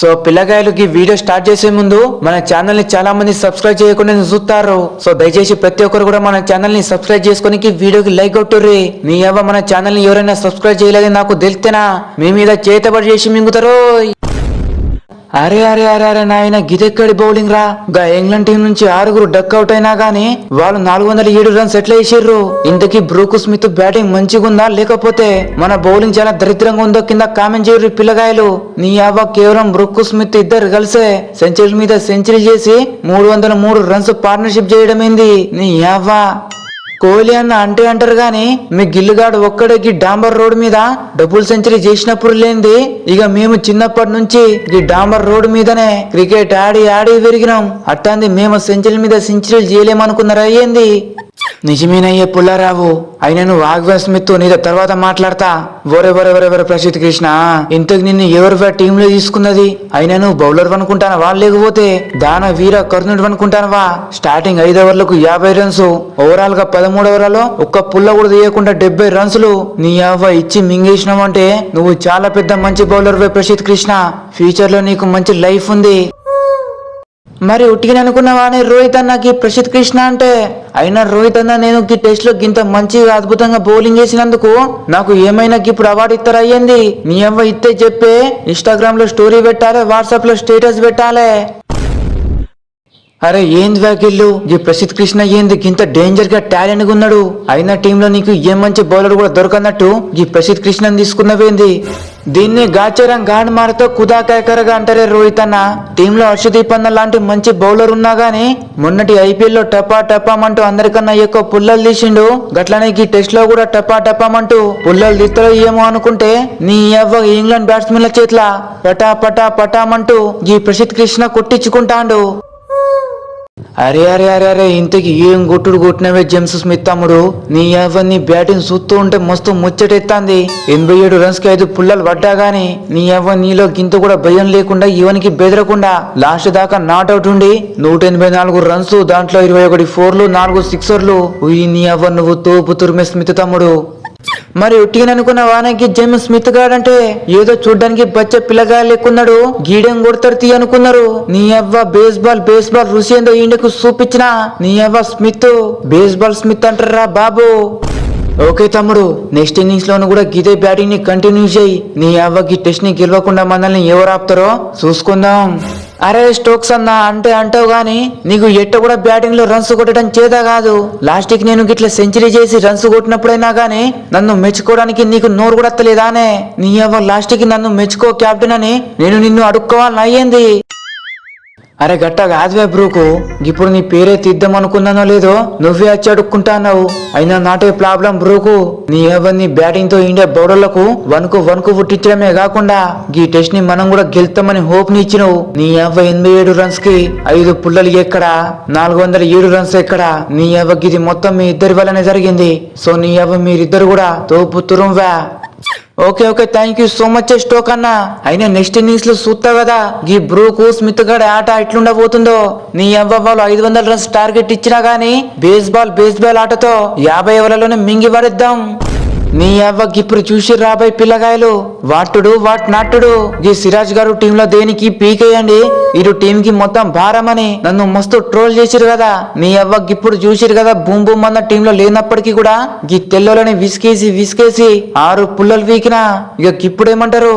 So పిల్లగాయలకి video start చేసే ముందు మన ఛానల్ని చాలా మంది సబ్స్క్రైబ్ చేయకుండా చూస్తారు. సో దయచేసి ప్రతి ఒక్కరు కూడా మన ఛానల్ని సబ్స్క్రైబ్ చేసుకుని వీడియోకి లైక్ కొట్టుర్రి. మీ అవ్వ మన ఛానల్ని ఎవరైనా సబ్స్క్రైబ్ చేయలేదని నాకు తెలిస్తేనా? మీ మీద చేతబడి చేసి మింగుతారో అరే అరే అరే అరే నాయన గిదెక్కడి బౌలింగ్ రా? గా ఇంగ్లాండ్ టీం నుంచి ఆరుగురు డక్ అవుట్ అయినా గానీ వాళ్ళు నాలుగు వందల ఏడు రన్స్ ఎట్లా వేసిర్రు ఇంతకీ బ్రూకు స్మిత్ బ్యాటింగ్ మంచిగుందా లేకపోతే మన బౌలింగ్ చాలా దరిద్రంగా ఉందో కింద కామెంట్ చేయరు పిల్లగాయలు. నీ అవ్వ కేవలం బ్రూకు స్మిత్ ఇద్దరు కలిసే సెంచరీ మీద సెంచరీ చేసి మూడు వందల మూడు రన్స్ పార్ట్నర్షిప్ చేయడమేంది? నీ అవ్వ. కోహ్లీ అన్న అంటే అంటారు గాని మీ గిల్లుగాడు ఒక్కడికి డాంబర్ రోడ్ మీద డబుల్ సెంచరీ చేసినప్పుడు లేనిది. ఇక మేము చిన్నప్పటి నుంచి ఈ డాంబర్ రోడ్ మీదనే క్రికెట్ ఆడి ఆడి పెరిగినాం. అట్టాంది మేము సెంచరీ మీద సెంచరీలు చేయలేమనుకున్నారా ఏంది? నిజమేనయ్యే పుల్లారావు. అయినను వాగ్వస్మితో స్మిత్ నీతో తర్వాత మాట్లాడతా. ఒరే ఒరే ప్రసిద్ధ్ కృష్ణ. ఇంతకు నిన్ను ఎవరు టీమ్లో తీసుకున్నది? అయినను నువ్వు బౌలర్ అనుకుంటానవా లేకపోతే? దాన వీర కర్ణుడు అనుకుంటానవా స్టార్టింగ్ ఐదు ఓవర్లకు యాభై రన్స్. ఓవరాల్గా పదమూడు ఓవర్లలో ఒక్క పుల్ల కూడా తీయకుండా డెబ్బై రన్స్లు. నీ అవ్వ ఇచ్చి మింగేసినావంటే నువ్వు చాలా పెద్ద మంచి బౌలర్ వే ప్రసిద్ధ్ కృష్ణ. ఫ్యూచర్లో నీకు మంచి లైఫ్ ఉంది. మరి ఉట్టిగా అనుకున్నావానే రోహిత్ అన్నకి ప్రసిద్ధ్ కృష్ణ అంటే? అయినా రోహిత్ అన్న నేను ఈ టెస్ట్లో ఇంత మంచిగా అద్భుతంగా బౌలింగ్ చేసినందుకు నాకు ఏమైనా ఇప్పుడు అవార్డు ఇస్తారు అయ్యింది నీ అవ్వ ఇస్తే చెప్పే ఇన్స్టాగ్రామ్లో స్టోరీ పెట్టాలే వాట్సాప్లో స్టేటస్ పెట్టాలే. అరే ఏంది వ్యాకిళ్ళు ఈ ప్రసిద్ధ్ కృష్ణ ఏంది? ఇంత డేంజర్గా టాలెంట్గా ఉన్నాడు. అయినా టీంలో నీకు ఏ మంచి బౌలర్ కూడా దొరకనట్టు ఈ ప్రసిద్ధ్ కృష్ణని తీసుకున్నవేంది? దీన్ని గాచరం గాండ్ మారతో కుదాకాయకరగా అంటారే రోహిత్ అన్న టీంలో హర్షదీప్ అన్న లాంటి మంచి బౌలర్ ఉన్నా గానీ మొన్నటి ఐపీఎల్లో టపా టపామంటూ అందరికన్నా ఎక్కువ పుల్లలు తీసిండు. గట్లనే ఈ టెస్ట్లో కూడా టపా టపామంటూ పుల్లలు తీస్తారో ఏమో అనుకుంటే నీ ఎవ్వ ఇంగ్లాండ్ బ్యాట్స్మెన్ల చేతిలా పటా పటా పటామంటూ ఈ ప్రసిద్ధ్ కృష్ణ కొట్టించుకుంటాండు. అరే అరే అరే అరే ఇంతకి ఏం కొట్టుడు కొట్టినవే జేమ్స్ స్మిత్ తమ్ముడు? నీ ఎవరిని బ్యాటింగ్ చూస్తూ ఉంటే మస్తు ముచ్చటెత్తాంది. ఎనభై ఏడు రన్స్కి ఐదు పుల్లలు పడ్డా గాని నీ ఎవరి నీలో గింత కూడా భయం లేకుండా ఇవనికి బెదరకుండా లాస్ట్ దాకా నాట్ అవుట్ ఉండి నూట ఎనభై నాలుగు రన్స్ దాంట్లో ఇరవై ఒకటి ఫోర్లు నాలుగు సిక్సర్లు ఉయ్ నీ ఎవరు నువ్వు తోపు తురిమే స్మిత్ తమ్ముడు? మరి ఉట్టిగా అనుకున్న వానకి జేమ్స్ స్మిత్ గాడంటే ఏదో చూడ్డానికి బచ్చ పిల్లగా లేకున్నాడు. గీడెం కొడతారు తీ అనుకున్నారు. నీ అవ్వ బేస్బాల్ బేస్బాల్ రుసి ఏందో ఇండియకు చూపించిన నీ అవ్వ స్మిత్ బేస్బాల్ స్మిత్ అంటారా బాబు? ఓకే తమ్ముడు నెక్స్ట్ ఇన్నింగ్స్ లోను కూడా గిదే బ్యాటింగ్ని కంటిన్యూ చేయి. నీ అవ్వకి టెస్ట్ని గెలవకుండా మనల్ని ఎవరు ఆపుతారో చూసుకుందాం. అరే స్టోక్స్ అన్న అంటే అంటావు కానీ నీకు ఎట్ట కూడా బ్యాటింగ్లో రన్స్ కొట్టడం చేత కాదు. లాస్ట్కి నేను గిట్ల సెంచరీ చేసి రన్స్ కొట్టినప్పుడైనా గానీ నన్ను మెచ్చుకోవడానికి నీకు నోరు కూడా వస్తలేదానే నీ అవ్వ లాస్ట్కి నన్ను మెచ్చుకో కెప్టెన్ అని నేను నిన్ను అడుక్కోవాలని అయ్యింది. అరే గట్ట కాదువే బ్రూకు ఇప్పుడు నీ పేరే తీద్దాం అనుకున్నానో లేదో నువ్వే వచ్చి అడుక్కుంటాన్నావు అయినా నాటే ప్రాబ్లం బ్రూకు. నీ ఎవరిని బ్యాటింగ్తో ఇండియా బౌలర్లకు వనుకు వనుకు పుట్టించడమే కాకుండా ఈ టెస్ట్ని మనం కూడా గెలుతామని హోప్ని ఇచ్చినావు. నీ ఎవ ఎనభై ఏడు రన్స్కి ఐదు పుల్లలు ఎక్కడ? నాలుగు వందల ఏడు రన్స్ ఎక్కడ? నీ ఎవ ఇది మొత్తం మీ ఇద్దరి వల్లనే జరిగింది. సో నీ అవ్వ మీరిద్దరు కూడా తోపు తురుంవా okay okay thank you so much Stokes అన్న. అయినా నెక్స్ట్ ఇన్నింగ్స్లో చూస్తా కదా. ఈ బ్రూకు స్మిత్ గడ్ ఆట ఎట్లుండబోతుందో. నీ అవ్వ ఐదు వందల రన్స్ టార్గెట్ ఇచ్చినా గానీ బేస్బాల్ బేస్బాల్ ఆటతో యాభై ఓవర్లలోనే మింగి పడిద్దాం నీ అవ్వ ఇప్పుడు చూసి రాబాయ్ పిల్లగాయలు వాటుడు వాట్ నాటుడు ఈ సిరాజ్ గారు టీంలో దేనికి పీకేయండి? ఇటు టీమ్కి మొత్తం భారమని. నన్ను మస్తు ట్రోల్ చేసిరు కదా. మీ అవ్వ ఇప్పుడు చూసిరు కదా బూమ్ బూమ్ అన్న టీంలో లేనప్పటికీ కూడా. ఈ తెల్లోలని విసికేసి విసికేసి ఆరు పుల్లలు వీకినా. ఇక ఇప్పుడేమంటారు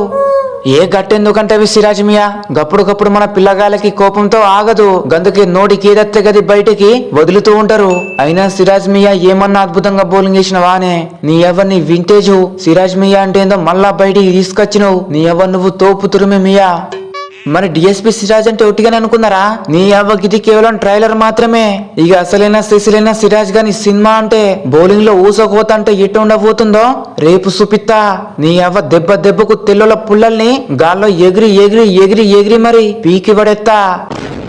ఏ గట్టెందుకంటే అవి సిరాజ్ మియా గప్పుడు మన పిల్లగాళ్ళకి కోపంతో ఆగదు. గందుకి నోటికి ఏదత్తే గది బయటికి వదులుతూ ఉంటారు. అయినా సిరాజ్ మియా ఏమన్నా అద్భుతంగా బౌలింగ్ చేసిన వానే. నీ ఎవరిని వింటేజ్? సిరాజ్ మియా అంటే ఏందో మళ్ళా బయటికి తీసుకొచ్చినవు. నీ ఎవరు నువ్వు తోపు తురిమి మియా? మరి డిఎస్పీ సిరాజ్ అంటే ఒట్టిగానే అనుకున్నారా? నీ అవ్వకి ఇది కేవలం ట్రైలర్ మాత్రమే. ఇక అసలైన సిసిలైన సిరాజ్ గాని సినిమా అంటే బౌలింగ్లో ఊసకపోతా అంటే ఎటు ఉండబోతుందో? రేపు సుపిత్తా నీ అవ్వ దెబ్బ దెబ్బకు తెల్లుల పుల్లల్ని గాల్లో ఎగిరి ఎగిరి ఎగిరి ఎగిరి మరి పీకి పడెత్తా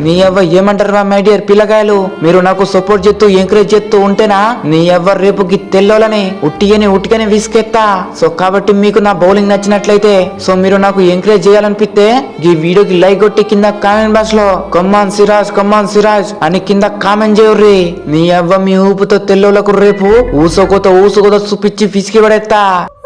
నీ అవ్వ ఏమంటారు మై డియర్ పిల్లగాయలు? మీరు నాకు సపోర్ట్ చేస్తూ ఎంకరేజ్ చేస్తూ ఉంటేనా? నీ అవ్వ రేపుకి తెల్లోలని ఉట్టియని ఉట్టికని విసుకెత్తా. సో కాబట్టి మీకు నా బౌలింగ్ నచ్చినట్లయితే సో మీరు నాకు ఎంకరేజ్ చేయాలనిపిస్తే ఈ వీడియోకి లైక్ కొట్టి కింద కామెంట్ బాక్స్లో కమ్మాన్ సిరాజ్ కమ్మాన్ సిరాజ్ అని కింద కామెంట్ చేయర్రి. నీ అవ్వ మీ ఊపుతో తెల్లోలకు రేపు ఊసోకోత ఊసుకోత చూపించి పిసికి పడేస్తా Indonesia.